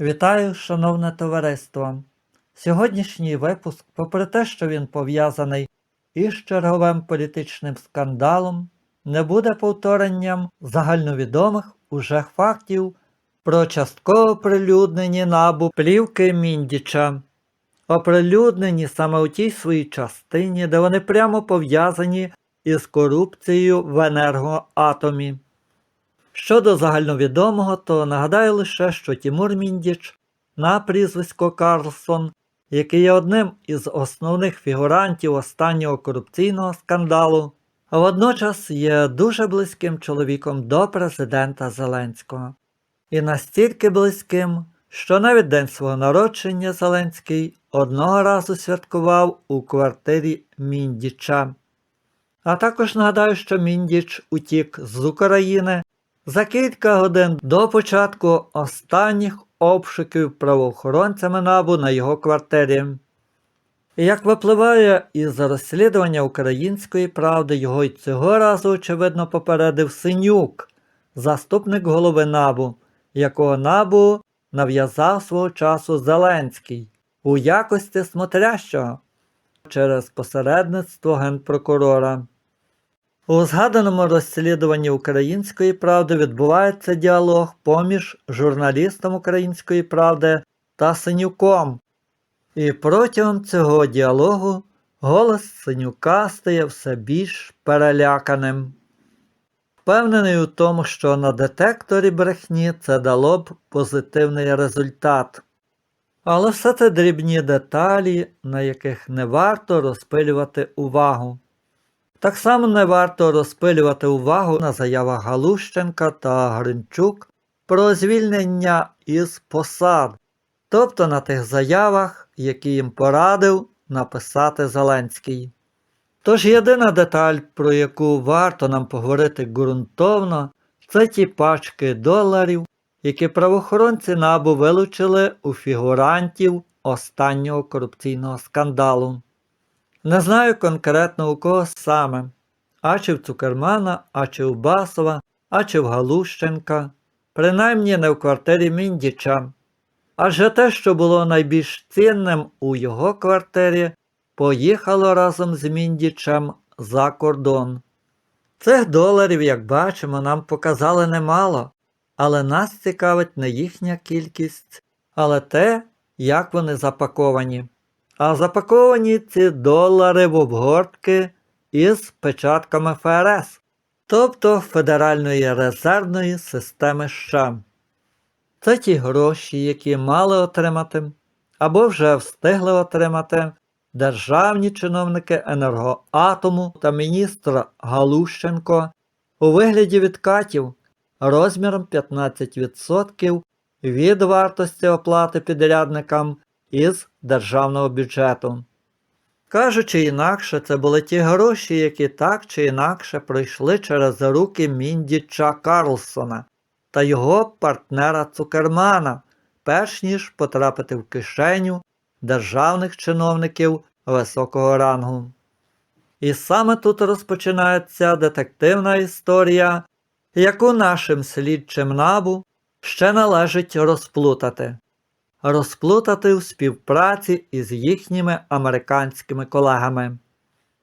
Вітаю, шановне товариство! Сьогоднішній випуск, попри те, що він пов'язаний із черговим політичним скандалом, не буде повторенням загальновідомих уже фактів про частково оприлюднені набу плівки Міндіча, оприлюднені саме у тій своїй частині, де вони прямо пов'язані із корупцією в енергоатомі. Щодо загальновідомого, то нагадаю лише, що Тімур Міндіч на прізвисько Карлсон, який є одним із основних фігурантів останнього корупційного скандалу, водночас є дуже близьким чоловіком до президента Зеленського. І настільки близьким, що навіть день свого народження Зеленський одного разу святкував у квартирі Міндіча. А також нагадаю, що Міндіч утік з України за кілька годин до початку останніх обшуків правоохоронцями набу на його квартирі. І як випливає із розслідування української правди, його й цього разу, очевидно, попередив Синюк, заступник голови набу, якого набу нав'язав свого часу Зеленський у якості смотрящого через посередництво генпрокурора. У згаданому розслідуванні української правди відбувається діалог поміж журналістом української правди та Синюком. І протягом цього діалогу голос Синюка стає все більш переляканим. Впевнений у тому, що на детекторі брехні це дало б позитивний результат. Але все це дрібні деталі, на яких не варто розпилювати увагу. Так само не варто розпилювати увагу на заявах Галущенка та Гринчук про звільнення із посад, тобто на тих заявах, які їм порадив написати Зеленський. Тож єдина деталь, про яку варто нам поговорити ґрунтовно, це ті пачки доларів, які правоохоронці набу вилучили у фігурантів останнього корупційного скандалу. Не знаю конкретно у кого саме, а чи в Цукермана, а чи в Басова, а чи в Галущенка, принаймні не в квартирі Міндіча. Адже те, що було найбільш цінним у його квартирі, поїхало разом з Міндічем за кордон. Цих доларів, як бачимо, нам показали немало, але нас цікавить не їхня кількість, але те, як вони запаковані а запаковані ці долари в обгортки із печатками ФРС, тобто Федеральної резервної системи США. Це ті гроші, які мали отримати або вже встигли отримати державні чиновники енергоатому та міністр Галущенко у вигляді відкатів розміром 15% від вартості оплати підрядникам із державного бюджету. Кажучи інакше, це були ті гроші, які так чи інакше пройшли через руки Міндіча Карлсона та його партнера Цукермана, перш ніж потрапити в кишеню державних чиновників високого рангу. І саме тут розпочинається детективна історія, яку нашим слідчим набу ще належить розплутати розплутати в співпраці із їхніми американськими колегами.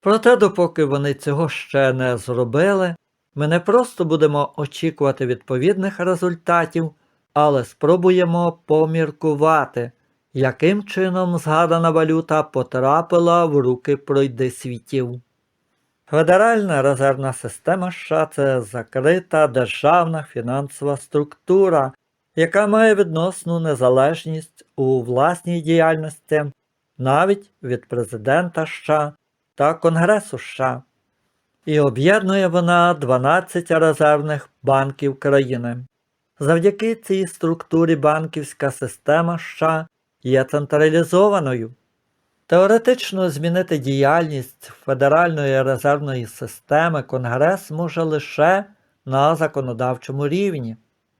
Проте, допоки вони цього ще не зробили, ми не просто будемо очікувати відповідних результатів, але спробуємо поміркувати, яким чином згадана валюта потрапила в руки пройдисвітів. Федеральна резервна система США це закрита державна фінансова структура, яка має відносну незалежність у власній діяльності навіть від президента США та Конгресу США, і об'єднує вона 12 резервних банків країни. Завдяки цій структурі банківська система США є централізованою. Теоретично змінити діяльність Федеральної резервної системи Конгрес може лише на законодавчому рівні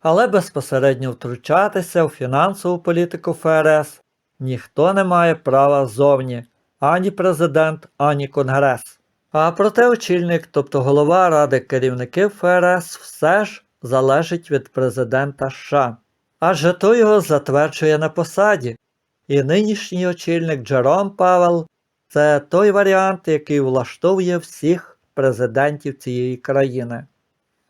але безпосередньо втручатися в фінансову політику ФРС ніхто не має права зовні, ані президент, ані Конгрес. А проте очільник, тобто голова ради керівників ФРС, все ж залежить від президента США. Адже той його затверджує на посаді. І нинішній очільник Джером Павел це той варіант, який влаштовує всіх президентів цієї країни.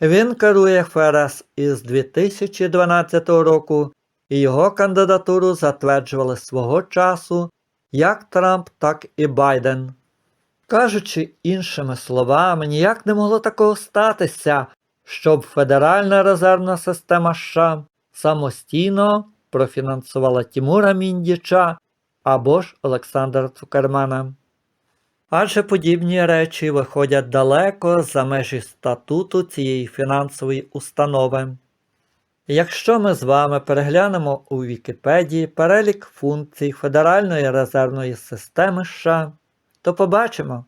Він керує ФРС із 2012 року, і його кандидатуру затверджували свого часу як Трамп, так і Байден. Кажучи іншими словами, ніяк не могло такого статися, щоб Федеральна резервна система США самостійно профінансувала Тімура Міндіча або ж Олександра Цукермана. Адже подібні речі виходять далеко за межі статуту цієї фінансової установи. Якщо ми з вами переглянемо у Вікіпедії перелік функцій Федеральної резервної системи США, то побачимо,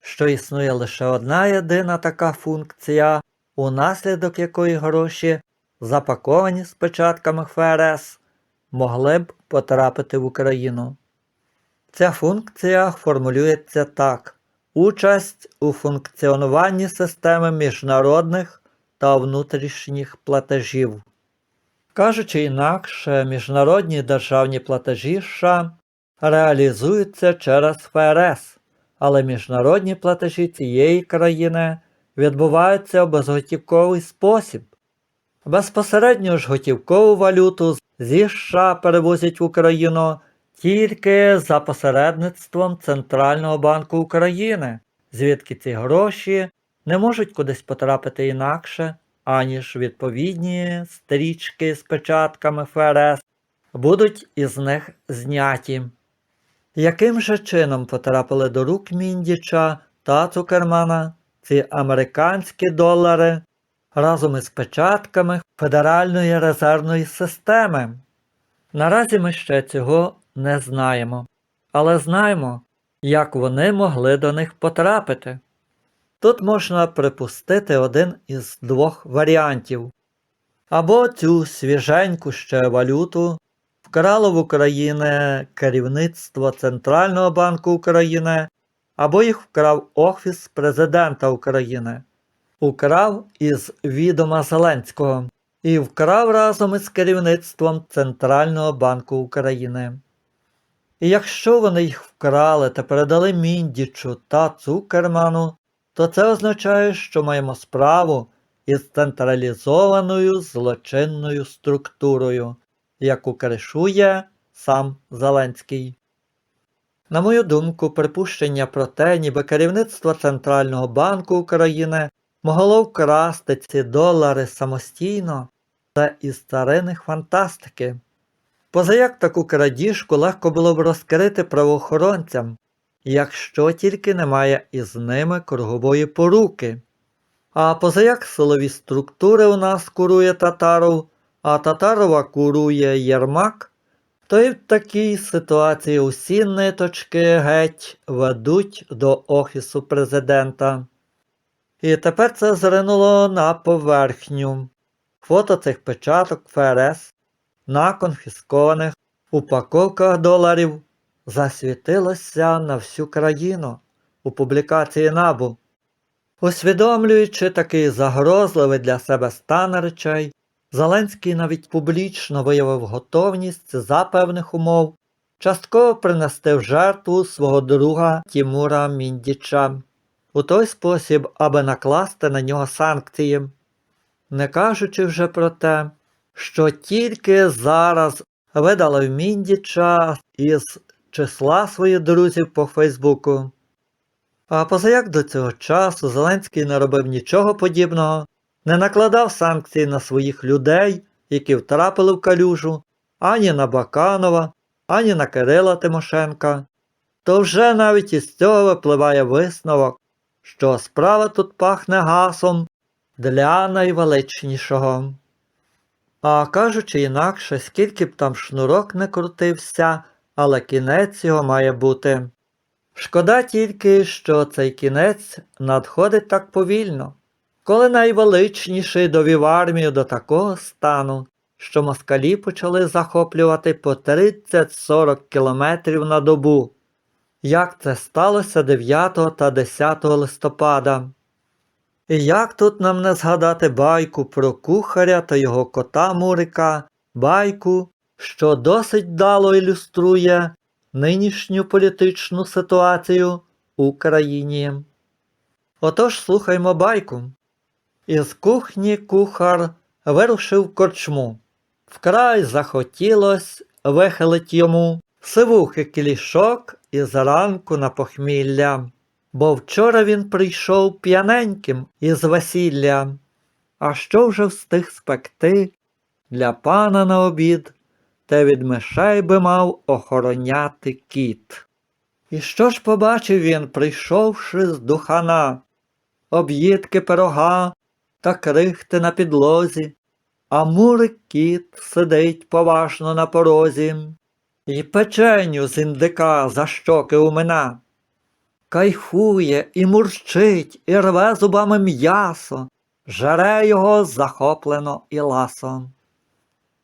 що існує лише одна єдина така функція, унаслідок якої гроші, запаковані з печатками ФРС, могли б потрапити в Україну. Ця функція формулюється так: участь у функціонуванні системи міжнародних та внутрішніх платежів. Кажучи інакше, міжнародні державні платежі США реалізуються через ФРС, але міжнародні платежі цієї країни відбуваються в безготівковий спосіб. Безпосередньо ж готівкову валюту зі США перевозять в Україну тільки за посередництвом Центрального банку України, звідки ці гроші не можуть кудись потрапити інакше, аніж відповідні стрічки з печатками ФРС будуть із них зняті. Яким же чином потрапили до рук Міндіча та Цукермана ці американські долари разом із печатками Федеральної резервної системи? Наразі ми ще цього не знаємо, але знаємо, як вони могли до них потрапити. Тут можна припустити один із двох варіантів. Або цю свіженьку ще валюту вкрало в Україні керівництво Центрального банку України, або їх вкрав Офіс Президента України, украв із відома Зеленського і вкрав разом із керівництвом Центрального банку України. І якщо вони їх вкрали та передали Міндічу та Цукерману, то це означає, що маємо справу із централізованою злочинною структурою, яку кришує сам Зеленський. На мою думку, припущення про те, ніби керівництво Центрального банку України могло вкрасти ці долари самостійно, це із цариних фантастики. Позаяк таку крадіжку легко було б розкрити правоохоронцям, якщо тільки немає із ними кругової поруки. А позаяк силові структури у нас курує татаров, а татарова курує Єрмак, то й в такій ситуації усі ниточки геть ведуть до Офісу президента. І тепер це зринуло на поверхню. Фото цих печаток ФРС на конфіскованих упаковках доларів засвітилося на всю країну у публікації набу. Усвідомлюючи такий загрозливий для себе стан речей, Зеленський навіть публічно виявив готовність за певних умов частково принести в жертву свого друга Тімура Міндіча у той спосіб, аби накласти на нього санкції, не кажучи вже про те, що тільки зараз видалив Міндіча із числа своїх друзів по Фейсбуку. А позаяк до цього часу Зеленський не робив нічого подібного, не накладав санкцій на своїх людей, які втрапили в калюжу, ані на Баканова, ані на Кирила Тимошенка, то вже навіть із цього випливає висновок, що справа тут пахне гасом для найвеличнішого. А кажучи інакше, скільки б там шнурок не крутився, але кінець його має бути. Шкода тільки, що цей кінець надходить так повільно, коли найвеличніший довів армію до такого стану, що москалі почали захоплювати по 30-40 кілометрів на добу. Як це сталося 9 та 10 листопада? Як тут нам не згадати байку про кухаря та його кота Мурика, байку, що досить дало ілюструє нинішню політичну ситуацію в Україні. Отож слухаймо байку. Із кухні кухар вирушив корчму. Вкрай захотілось вихилить йому сивухи кілішок і заранку на похмілля, бо вчора він прийшов п'яненьким із весілля. А що вже встиг спекти для пана на обід, те від мишей би мав охороняти кіт. І що ж побачив він, прийшовши з духана, об'їдки пирога та крихти на підлозі, а мурик кіт сидить поважно на порозі, і печеню з індика за щоки умина. Кайфує і мурчить, і рве зубами м'ясо, жаре його захоплено і ласо.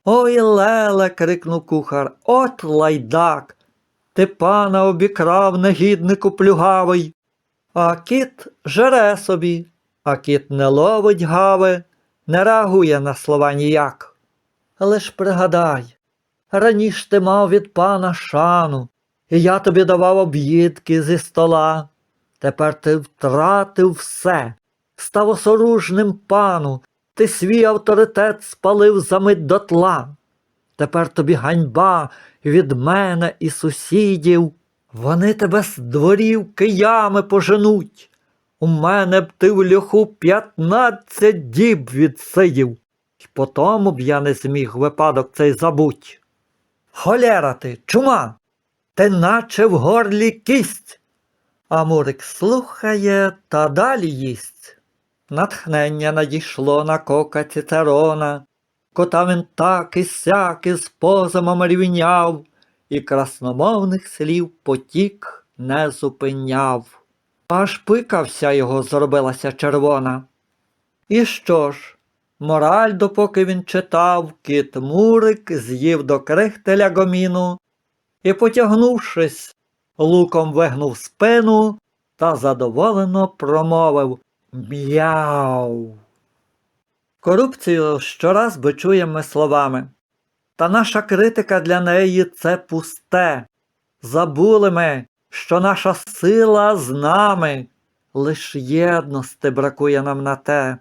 Ой, леле, крикнув кухар, от лайдак. Ти пана обікрав негіднику плюгавий. А кіт жере собі, а кіт не ловить гави, не реагує на слова ніяк. Лиш пригадай, раніш ти мав від пана шану, і я тобі давав об'їдки зі стола. Тепер ти втратив все, став осоружним пану, ти свій авторитет спалив за мить дотла. Тепер тобі ганьба від мене і сусідів. Вони тебе з дворів киями поженуть. У мене б ти в льоху п'ятнадцять діб відсидів, І потому б я не зміг випадок цей забуть. Холєра ти, чума, ти наче в горлі кість. А Мурик слухає та далі їсть. Натхнення надійшло на кока Цицерона, кота він так і сяк із позамом рівняв, і красномовних слів потік не зупиняв. Аж пика вся його зробилася червона. І що ж, мораль, допоки він читав, кіт Мурик з'їв до крихтеля гоміну і, потягнувшись, луком вигнув спину та задоволено промовив Мяу. Корупцію щораз бичуємо словами. Та наша критика для неї це пусте. Забули ми, що наша сила з нами, лиш єдності бракує нам на те.